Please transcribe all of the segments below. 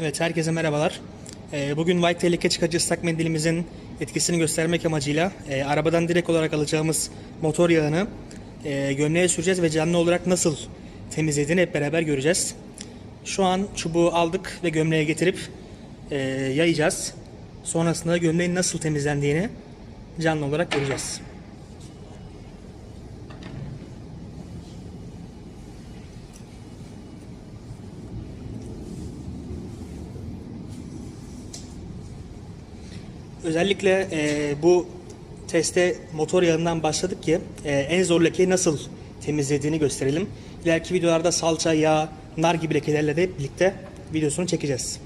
Evet, herkese merhabalar. Ee, Bugün White Tail leke çıkacı ıslak mendilimizin etkisini göstermek amacıyla e, arabadan direkt olarak alacağımız motor yağını e, gömleğe süreceğiz ve canlı olarak nasıl temizlediğini hep beraber göreceğiz. Şu an çubuğu aldık ve gömleğe getirip e, yayacağız. Sonrasında gömleğin nasıl temizlendiğini canlı olarak göreceğiz. Özellikle e, bu teste motor yağından başladık ki e, en zor lekeyi nasıl temizlediğini gösterelim. İleriki videolarda salça, yağ, nar gibi lekelerle de birlikte videosunu çekeceğiz.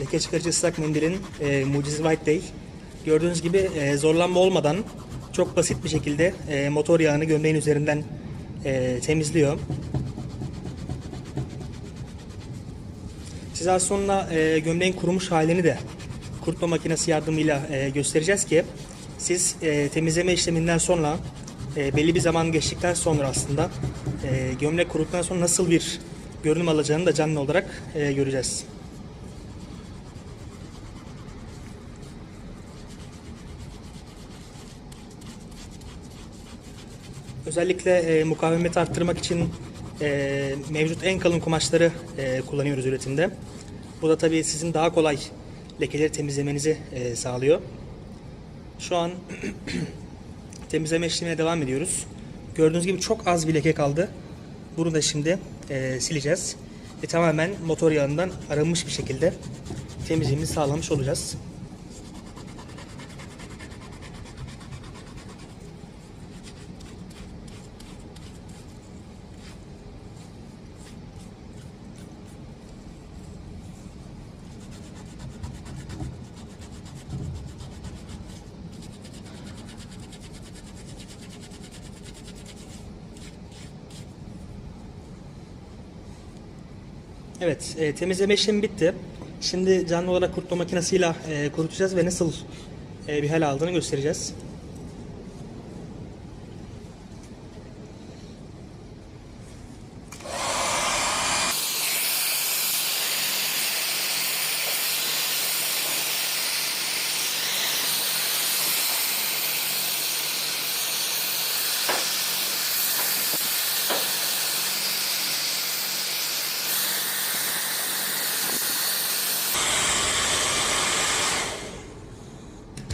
Leke çıkarıcı ıslak mendilin e, mucize White Day. Gördüğünüz gibi e, zorlanma olmadan çok basit bir şekilde e, motor yağını gömleğin üzerinden e, temizliyor. Size az sonra e, gömleğin kurumuş halini de kurutma makinesi yardımıyla e, göstereceğiz ki siz e, temizleme işleminden sonra e, belli bir zaman geçtikten sonra aslında e, gömlek kuruduktan sonra nasıl bir görünüm alacağını da canlı olarak e, göreceğiz. Özellikle e, mukavemet arttırmak için e, mevcut en kalın kumaşları e, kullanıyoruz üretimde. Bu da tabii sizin daha kolay lekeleri temizlemenizi e, sağlıyor. Şu an temizleme işlemine devam ediyoruz. Gördüğünüz gibi çok az bir leke kaldı. Bunu da şimdi e, sileceğiz. Ve tamamen motor yağından arınmış bir şekilde temizliğimizi sağlamış olacağız. Evet, e, temizleme işlemi bitti. Şimdi canlı olarak kurutma makinesiyle e, kurutacağız ve nasıl e, bir hal aldığını göstereceğiz.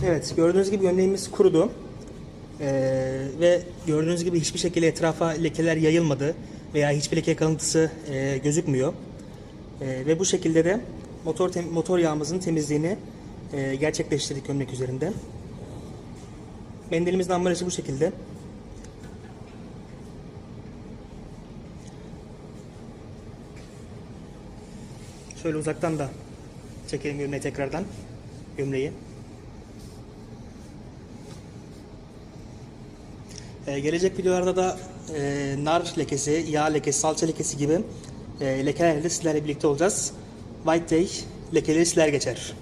Evet, gördüğünüz gibi gömleğimiz kurudu. Ee, ve gördüğünüz gibi hiçbir şekilde etrafa lekeler yayılmadı veya hiçbir leke kalıntısı e, gözükmüyor. E, ve bu şekilde de motor motor yağımızın temizliğini e, gerçekleştirdik gömlek üzerinde. Mendilimizin ambalajı bu şekilde. Şöyle uzaktan da çekelim gömleği tekrardan. Gömleği. Ee, gelecek videolarda da e, nar lekesi, yağ lekesi, salça lekesi gibi e, lekelerle sizlerle birlikte olacağız. White Day lekeleri siler geçer.